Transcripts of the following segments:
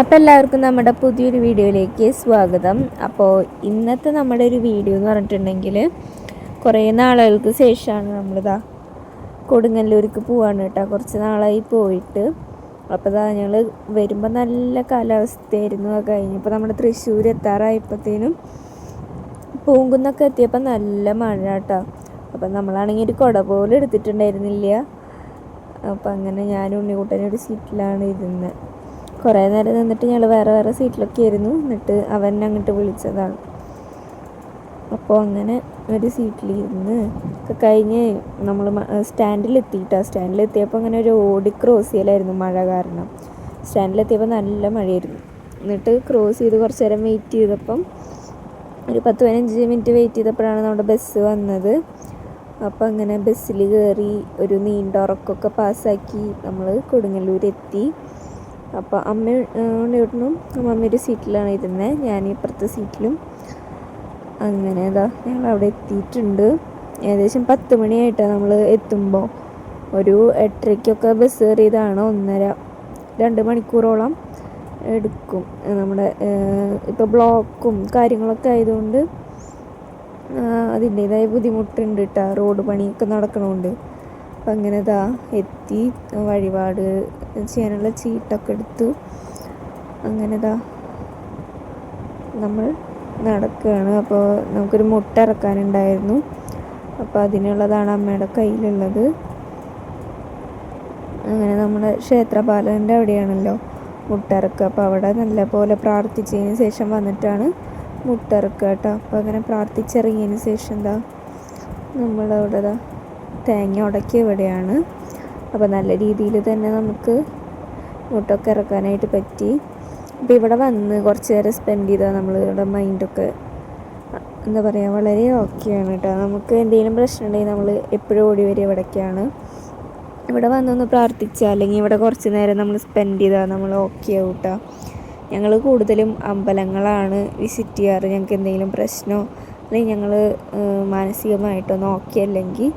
അപ്പോൾ എല്ലാവർക്കും നമ്മുടെ പുതിയൊരു വീഡിയോയിലേക്ക് സ്വാഗതം. അപ്പോൾ ഇന്നത്തെ നമ്മുടെ ഒരു വീഡിയോ എന്ന് പറഞ്ഞിട്ടുണ്ടെങ്കിൽ കുറേ നാളുകൾക്ക് ശേഷമാണ് നമ്മളിതാ കൊടുങ്ങല്ലൂർക്ക് പോവാണ് കേട്ടോ. കുറച്ച് നാളായി പോയിട്ട്. അപ്പോൾ ഇതാ ഞങ്ങൾ വരുമ്പോൾ നല്ല കാലാവസ്ഥയായിരുന്നു അത് കഴിഞ്ഞപ്പോൾ നമ്മുടെ തൃശ്ശൂർ എത്താറായപ്പോഴത്തേനും പൂങ്കുന്നൊക്കെ എത്തിയപ്പോൾ നല്ല മഴ കേട്ടോ. അപ്പം നമ്മളാണെങ്കിൽ ഒരു കുട പോലും എടുത്തിട്ടുണ്ടായിരുന്നില്ല. അപ്പം അങ്ങനെ ഞാനും ഉണ്ണിക്കുട്ടനും ഒരു സീറ്റിലാണ് ഇരുന്നത് കുറേ നേരം നിന്നിട്ട് ഞങ്ങൾ വേറെ വേറെ സീറ്റിലൊക്കെ ആയിരുന്നു. എന്നിട്ട് അവൻ അങ്ങോട്ട് വിളിച്ചതാണ്. അപ്പോൾ അങ്ങനെ ഒരു സീറ്റിലിരുന്ന് ഒക്കെ കഴിഞ്ഞ് നമ്മൾ സ്റ്റാൻഡിലെത്തിയിട്ടാണ് സ്റ്റാൻഡിലെത്തിയപ്പോൾ അങ്ങനെ ഒരു ഓടി ക്രോസ് ചെയ്യലായിരുന്നു മഴ കാരണം. സ്റ്റാൻഡിലെത്തിയപ്പോൾ നല്ല മഴയായിരുന്നു. എന്നിട്ട് ക്രോസ് ചെയ്ത് കുറച്ച് നേരം വെയിറ്റ് ചെയ്തപ്പം ഒരു പത്ത് പതിനഞ്ച് മിനിറ്റ് വെയിറ്റ് ചെയ്തപ്പോഴാണ് നമ്മുടെ ബസ് വന്നത്. അപ്പോൾ അങ്ങനെ ബസ്സിൽ കയറി ഒരു നീണ്ട ഉറക്കമൊക്കെ പാസ്സാക്കി നമ്മൾ കൊടുങ്ങല്ലൂർ എത്തി അപ്പോൾ അമ്മ ഉണ്ണിയോട്ടനും അമ്മ ഒരു സീറ്റിലാണ് ഇരുന്നത് ഞാൻ ഇപ്പുറത്തെ സീറ്റിലും അങ്ങനെ ഇതാ ഞങ്ങൾ അവിടെ എത്തിയിട്ടുണ്ട്. ഏകദേശം പത്ത് മണിയായിട്ടാണ് നമ്മൾ എത്തുമ്പോൾ ഒരു എട്ടരയ്ക്കൊക്കെ ബസ് കയറിയതാണ് ഒന്നര രണ്ട് മണിക്കൂറോളം എടുക്കും. നമ്മുടെ ഇപ്പോൾ ബ്ലോക്കും കാര്യങ്ങളൊക്കെ ആയതുകൊണ്ട് അതിന്റേതായ ബുദ്ധിമുട്ടുണ്ട് കേട്ടോ റോഡ് പണിയൊക്കെ നടക്കണോണ്ട്. അപ്പം അങ്ങനെ ഇതാ എത്തി വഴിപാട് ചെയ്യാനുള്ള ചീട്ടൊക്കെ എടുത്തു. അങ്ങനെ ഇതാ നമ്മൾ നടക്കുകയാണ് അപ്പോൾ നമുക്കൊരു മുട്ട ഇറക്കാനുണ്ടായിരുന്നു. അപ്പോൾ അതിനുള്ളതാണ് അമ്മയുടെ കയ്യിലുള്ളത്. അങ്ങനെ നമ്മുടെ ക്ഷേത്രപാലന്റെ അവിടെയാണല്ലോ മുട്ടിറക്കുക അപ്പോൾ അവിടെ നല്ല പോലെ പ്രാർത്ഥിച്ചതിന് ശേഷം വന്നിട്ടാണ് മുട്ടിറക്കുക കേട്ടോ. അപ്പോൾ അങ്ങനെ പ്രാർത്ഥിച്ചിറങ്ങിയതിന് ശേഷം എന്താ നമ്മളവിടെ തേങ്ങ ഉടക്കി ഇവിടെയാണ്. അപ്പോൾ നല്ല രീതിയിൽ തന്നെ നമുക്ക് മുട്ടൊക്കെ ഇറക്കാനായിട്ട് പറ്റി. അപ്പോൾ ഇവിടെ വന്ന് കുറച്ച് നേരം സ്പെൻഡ് ചെയ്താൽ നമ്മൾ ഇവിടെ മൈൻഡൊക്കെ എന്താ പറയുക വളരെ ഓക്കെയാണ് കേട്ടോ നമുക്ക് എന്തെങ്കിലും പ്രശ്നം ഉണ്ടെങ്കിൽ നമ്മൾ എപ്പോഴും ഓടി വരിക ഇവിടേക്കാണ്. ഇവിടെ വന്നൊന്ന് പ്രാർത്ഥിച്ചാൽ അല്ലെങ്കിൽ ഇവിടെ കുറച്ച് നേരം നമ്മൾ സ്പെൻഡ് ചെയ്താൽ നമ്മൾ ഓക്കെ ആവും കേട്ടോ ഞങ്ങൾ കൂടുതലും അമ്പലങ്ങളാണ് വിസിറ്റ് ചെയ്യാറ്. ഞങ്ങൾക്ക് എന്തെങ്കിലും പ്രശ്നമോ അല്ലെങ്കിൽ ഞങ്ങൾ മാനസികമായിട്ടൊന്നും ഓക്കെ അല്ലെങ്കിൽ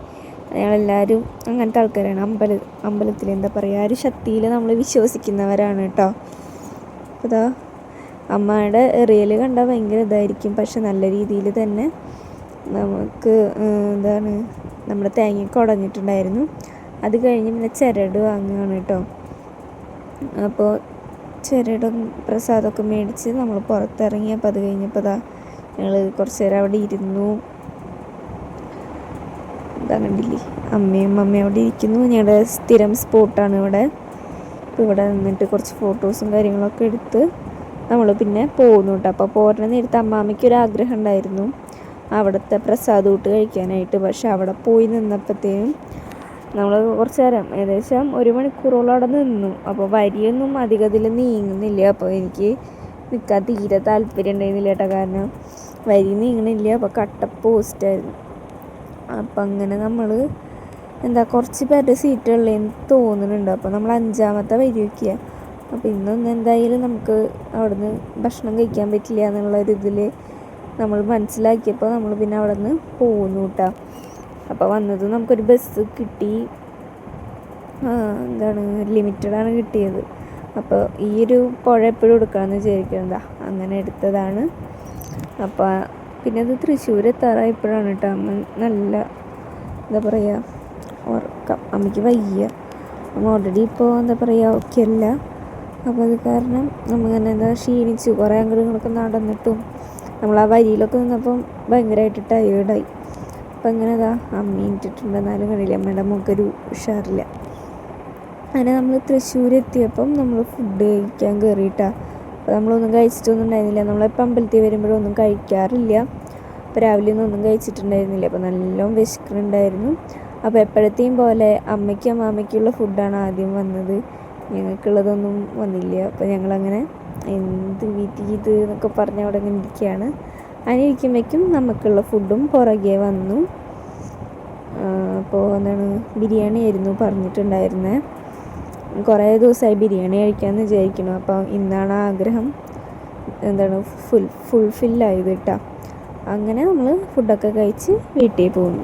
ഞങ്ങളെല്ലാവരും അങ്ങനത്തെ ആൾക്കാരാണ്. അമ്പല അമ്പലത്തിൽ എന്താ പറയുക ഒരു ശക്തിയിൽ നമ്മൾ വിശ്വസിക്കുന്നവരാണ് കേട്ടോ. അപ്പോൾ അമ്മയുടെ എറിയൽ കണ്ടാൽ ഭയങ്കര ഇതായിരിക്കും. പക്ഷെ നല്ല രീതിയിൽ തന്നെ നമുക്ക് എന്താണ് നമ്മുടെ തേങ്ങയൊക്കെ ഉടഞ്ഞിട്ടുണ്ടായിരുന്നു അത് കഴിഞ്ഞ് പിന്നെ ചിരട് വാങ്ങുകയാണ് കേട്ടോ. അപ്പോൾ ചിരടും പ്രസാദമൊക്കെ മേടിച്ച് നമ്മൾ പുറത്തിറങ്ങി. അപ്പോൾ അത് കഴിഞ്ഞപ്പോൾ അതാ ഞങ്ങൾ കുറച്ച് നേരം അവിടെ ഇരുന്നു. ഇതാ കണ്ടില്ലേ അമ്മയും അമ്മയും അവിടെ ഇരിക്കുന്നു. ഞങ്ങളുടെ സ്ഥിരം സ്പോട്ടാണ് ഇവിടെ. അപ്പോൾ ഇവിടെ നിന്നിട്ട് കുറച്ച് ഫോട്ടോസും കാര്യങ്ങളൊക്കെ എടുത്ത് നമ്മൾ പിന്നെ പോകുന്നു കേട്ടോ. അപ്പോൾ പോരണ നേരത്തെ അമ്മാമ്മയ്ക്ക് ഒരു ആഗ്രഹം ഉണ്ടായിരുന്നു. അവിടുത്തെ പ്രസാദ് ഊട്ട് കഴിക്കാനായിട്ട്. പക്ഷെ അവിടെ പോയി നിന്നപ്പോഴത്തേനും നമ്മൾ കുറച്ച് നേരം ഏകദേശം ഒരു മണിക്കൂറോളം അവിടെ നിന്നു. അപ്പോൾ വരിയൊന്നും അധികത്തിൽ നീങ്ങുന്നില്ല. അപ്പോൾ എനിക്ക് നിൽക്കാൻ തീരെ താല്പര്യം ഉണ്ടായിരുന്നില്ല കേട്ടോ. കാരണം വരി നീങ്ങണില്ല അപ്പോൾ കട്ട പോസ്റ്റായിരുന്നു. അപ്പം അങ്ങനെ നമ്മൾ എന്താ കുറച്ച് പേരുടെ സീറ്റുള്ളതെന്ന് തോന്നുന്നുണ്ട്. അപ്പോൾ നമ്മൾ അഞ്ചാമത്തെ വരി വയ്ക്കുക അപ്പോൾ ഇന്നൊന്നും എന്തായാലും നമുക്ക് അവിടുന്ന് ഭക്ഷണം കഴിക്കാൻ പറ്റില്ല എന്നുള്ള ഒരു ഇതിൽ നമ്മൾ മനസ്സിലാക്കിയപ്പോൾ നമ്മൾ പിന്നെ അവിടെ നിന്ന് പോകുന്നു കേട്ടോ അപ്പോൾ വന്നത് നമുക്കൊരു ബസ് കിട്ടി. എന്താണ് ലിമിറ്റഡാണ് കിട്ടിയത്. അപ്പോൾ ഈ ഒരു പുഴ എപ്പോഴും എടുക്കാമെന്ന് വിചാരിക്കുന്നതാ അങ്ങനെ എടുത്തതാണ്. അപ്പോൾ പിന്നെ അത് തൃശ്ശൂർ എത്താറായപ്പോഴാണ് കേട്ടോ അമ്മ നല്ല എന്താ പറയുക ഉറക്കം. അമ്മയ്ക്ക് വയ്യ. അമ്മ ഓൾറെഡി ഇപ്പോൾ എന്താ പറയുക ഓക്കെ അല്ല. അപ്പോൾ അത് കാരണം നമ്മങ്ങനെ എന്താ ക്ഷീണിച്ചു. കുറേ അംഗങ്ങളൊക്കെ നടന്നിട്ടും നമ്മൾ ആ വരിയിലൊക്കെ നിന്നപ്പം ഭയങ്കരമായിട്ട് ടയേർഡായി അപ്പം അങ്ങനെ അതാ അമ്മ ഇട്ടിട്ടുണ്ട് എന്നാലും കണ്ടില്ല അമ്മയുടെ മുഖൊരു ഉഷാറില്ല. അങ്ങനെ നമ്മൾ തൃശ്ശൂർ എത്തിയപ്പം നമ്മൾ ഫുഡ് കഴിക്കാൻ കയറിയിട്ടാണ് നമ്മളൊന്നും കഴിച്ചിട്ടൊന്നും ഉണ്ടായിരുന്നില്ല. നമ്മളിപ്പോൾ അമ്പലത്തിൽ വരുമ്പോഴൊന്നും കഴിക്കാറില്ല. അപ്പോൾ രാവിലെ ഒന്നും ഒന്നും കഴിച്ചിട്ടുണ്ടായിരുന്നില്ല. അപ്പോൾ നല്ലോണം വിശക്കുന്നുണ്ടായിരുന്നു. അപ്പോൾ എപ്പോഴത്തെയും പോലെ അമ്മയ്ക്കും അമ്മാമ്മയ്ക്കുള്ള ഫുഡാണ് ആദ്യം വന്നത്. ഞങ്ങൾക്കുള്ളതൊന്നും വന്നില്ല. അപ്പോൾ ഞങ്ങളങ്ങനെ എന്ത് വിധി ഇത് എന്നൊക്കെ പറഞ്ഞ് അവിടെ ഇങ്ങനെ ഇരിക്കുകയാണ്. അങ്ങനെ ഇരിക്കുമ്പോഴേക്കും നമുക്കുള്ള ഫുഡും പുറകെ വന്നു. അപ്പോൾ എന്താണ് ബിരിയാണി ആയിരുന്നു പറഞ്ഞിട്ടുണ്ടായിരുന്നത് കുറേ ദിവസമായി ബിരിയാണി കഴിക്കാമെന്ന് വിചാരിക്കണം അപ്പോൾ ഇന്നാണ് ആഗ്രഹം. എന്താണ് ഫുൾ ഫുൾഫില്ലായത് കേട്ടോ. അങ്ങനെ നമ്മൾ ഫുഡൊക്കെ കഴിച്ച് വീട്ടിൽ പോകുന്നു.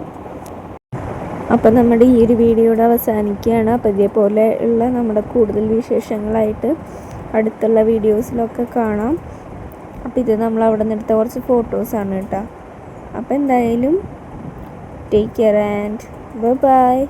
അപ്പം നമ്മുടെ ഈ ഒരു വീഡിയോയുടെ അവസാനിക്കുകയാണ്. അപ്പോൾ ഇതേപോലെ ഉള്ള നമ്മുടെ കൂടുതൽ വിശേഷങ്ങളായിട്ട് അടുത്തുള്ള വീഡിയോസിലൊക്കെ കാണാം. അപ്പോൾ ഇത് നമ്മൾ അവിടെ നിന്ന് എടുത്ത കുറച്ച് ഫോട്ടോസാണ് കേട്ടോ. അപ്പോൾ എന്തായാലും ടേക്ക് കെയർ ആൻഡ് ബൈ